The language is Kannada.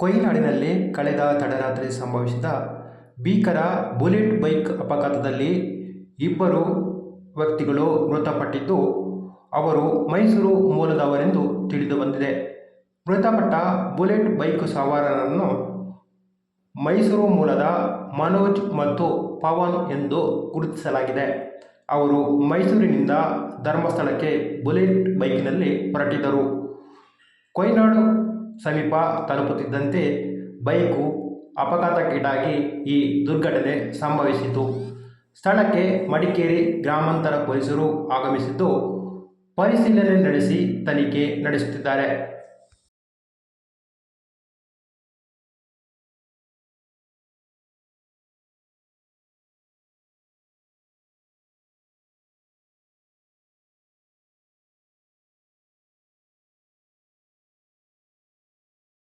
ಕೊಯ್ನಾಡಿನಲ್ಲಿ ಕಳೆದ ತಡರಾತ್ರಿ ಸಂಭವಿಸಿದ ಭೀಕರ ಬುಲೆಟ್ ಬೈಕ್ ಅಪಘಾತದಲ್ಲಿ ಇಬ್ಬರು ವ್ಯಕ್ತಿಗಳು ಮೃತಪಟ್ಟಿದ್ದು, ಅವರು ಮೈಸೂರು ಮೂಲದವರೆಂದು ತಿಳಿದುಬಂದಿದೆ ಮೃತಪಟ್ಟ ಬುಲೆಟ್ ಬೈಕ್ ಸವಾರರನ್ನು ಮೈಸೂರು ಮೂಲದ ಮನೋಜ್ ಮತ್ತು ಪವನ್ ಎಂದು ಗುರುತಿಸಲಾಗಿದೆ. ಅವರು ಮೈಸೂರಿನಿಂದ ಧರ್ಮಸ್ಥಳಕ್ಕೆ ಬುಲೆಟ್ ಬೈಕಿನಲ್ಲಿ ಹೊರಟಿದ್ದರು. ಕೊಯ್ನಾಡು ಸಮೀಪ ತಲುಪುತ್ತಿದ್ದಂತೆ ಬೈಕು ಅಪಘಾತಕ್ಕೀಡಾಗಿ ಈ ದುರ್ಘಟನೆ ಸಂಭವಿಸಿತು. ಸ್ಥಳಕ್ಕೆ ಮಡಿಕೇರಿ ಗ್ರಾಮಾಂತರ ಪೊಲೀಸರು ಆಗಮಿಸಿದ್ದು, ಪರಿಶೀಲನೆ ನಡೆಸಿ ತನಿಖೆ ನಡೆಸುತ್ತಿದ್ದಾರೆ.